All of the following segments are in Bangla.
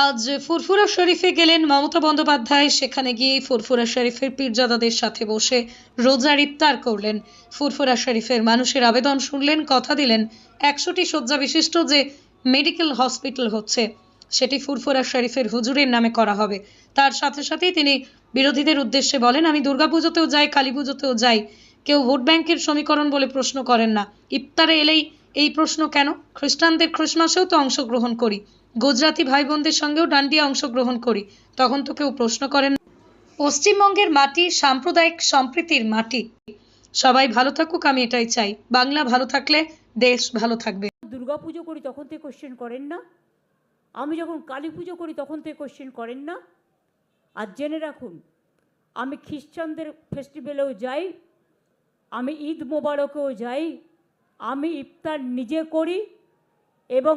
আজ ফুরফুরা শরীফে গেলেন মমতা বন্দ্যোপাধ্যায়। সেখানে গিয়ে ফুরফুরা শরীফের পীরজাদাদের সাথে বসে রোজার ইফতার করলেন। ফুরফুরা শরীফের মানুষের আবেদন শুনলেন, কথা দিলেন। একশোটি শয্যা বিশিষ্ট যে মেডিকেল হসপিটাল হচ্ছে, সেটি ফুরফুরা শরীফের হুজুরের নামে করা হবে। তার সাথে সাথেই তিনি বিরোধীদের উদ্দেশ্যে বলেন, আমি দুর্গাপুজোতেও যাই কালী পুজোতেও যাই। কেউ ভোট ব্যাংকের সমীকরণ বলে প্রশ্ন করেন না। ইফতারে এলেই এই প্রশ্ন কেন? খ্রিস্টানদের খ্রিসমাসেও তো অংশগ্রহণ করি। গুজরাতি ভাই বোনদের সঙ্গেও ডান্ডিয়া অংশগ্রহণ করি। তখন তো কেউ প্রশ্ন করেন। পশ্চিমবঙ্গের মাটি সাম্প্রদায়িক সম্প্রীতির মাটি। সবাই ভালো থাকুক, আমি এটাই চাই। বাংলা ভালো থাকলে দেশ ভালো থাকবে। দুর্গা পুজো করি তখন থেকে কোশ্চেন করেন না। আমি যখন কালী পুজো করি তখন থেকে কোশ্চেন করেন না। আর জেনে রাখুন, আমি খ্রিস্টানদের ফেস্টিভ্যালেও যাই, আমি ঈদ মোবারকেও যাই, আমি ইফতার নিজে করি এবং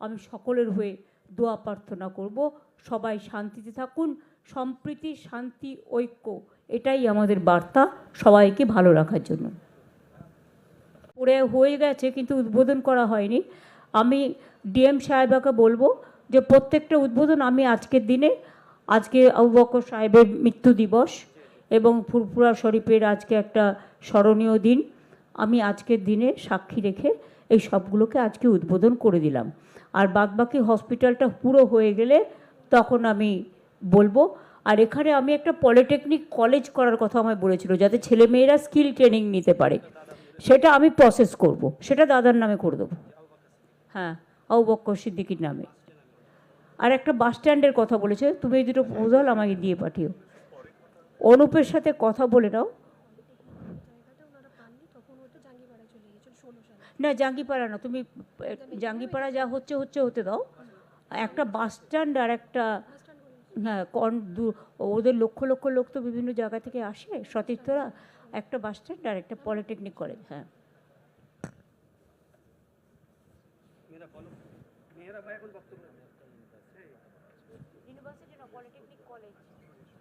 আমি সকলের হয়ে দোয়া প্রার্থনা করব। সবাই শান্তিতে থাকুন, সম্প্রীতি, শান্তি, ঐক্য, এটাই আমাদের বার্তা। সবাইকে ভালো রাখার জন্য। পড়ে হয়ে গেছে কিন্তু উদ্বোধন করা হয়নি। আমি ডিএম সাহেবাকে বলব যে প্রত্যেকটা উদ্বোধন আমি আজকের দিনে, আজকে আবু সাহেবের মৃত্যু দিবস এবং ফুরফুরা শরীফের আজকে একটা স্মরণীয় দিন। আমি আজকের দিনে সাক্ষী রেখে এই সবগুলোকে আজকে উদ্বোধন করে দিলাম। আর বাদবাকি হসপিটালটা পুরো হয়ে গেলে তখন আমি বলব, আর এখানে আমি একটা পলিটেকনিক কলেজ করার কথা আমায় বলেছিল, যাতে ছেলেমেয়েরা স্কিল ট্রেনিং নিতে পারে। সেটা আমি প্রসেস করব, সেটা দাদার নামে করে দেবো। হ্যাঁ আবু বক্কর সিদ্দিকির নামে। আর একটা বাস স্ট্যান্ডের কথা বলেছে, তুমি এই দুটো প্রপোজাল আমাকে দিয়ে পাঠিও। অনুপের সাথে কথা বলে নাও। না জাঙ্গিপাড়া না তুমি জাঙ্গিপাড়া যা হচ্ছে হচ্ছে হতে দাও। একটা বাস স্ট্যান্ড আর একটা হ্যাঁ কন ওদের লক্ষ লক্ষ লোক তো বিভিন্ন জায়গা থেকে আসে। সতীর্থরা একটা বাস স্ট্যান্ড আর একটা পলিটেকনিক কলেজ হ্যাঁ।